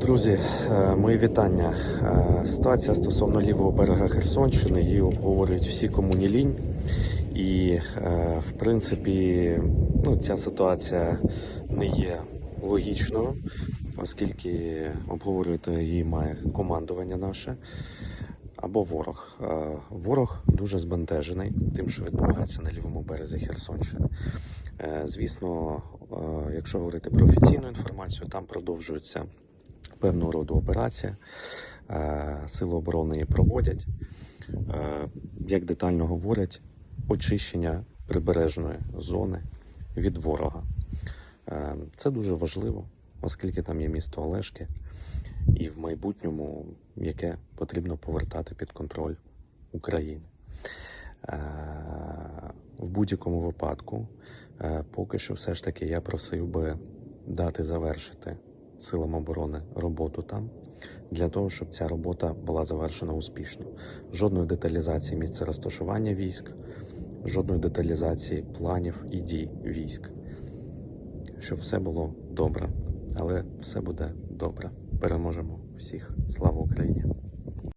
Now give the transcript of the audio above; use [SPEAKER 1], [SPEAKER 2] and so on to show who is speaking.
[SPEAKER 1] Друзі, е, мої вітання. Е, Ситуація стосовно лівого берега Херсонщини її обговорюють всі кому не лінь. І, е, в принципі, ну, ця ситуація не є логічною, оскільки обговорювати її має командування наше або ворог. Ворог дуже збентежений тим, що відбувається на лівому березі Херсонщини. Звісно, якщо говорити про офіційну інформацію, там продовжується певного роду операція. Е, Сили оборони її проводять. Е, Як детально говорять, очищення прибережної зони від ворога. Е, Це дуже важливо, оскільки там є місто Олешки, і в майбутньому яке потрібно повертати під контроль України. В будь-якому випадку, поки що, все ж таки, я просив би дати завершити силам оборони роботу там, для того, щоб ця робота була завершена успішно. Жодної деталізації місця розташування військ, жодної деталізації планів і дій військ. Щоб все було добре, але все буде добре. Переможемо всіх. Слава Україні!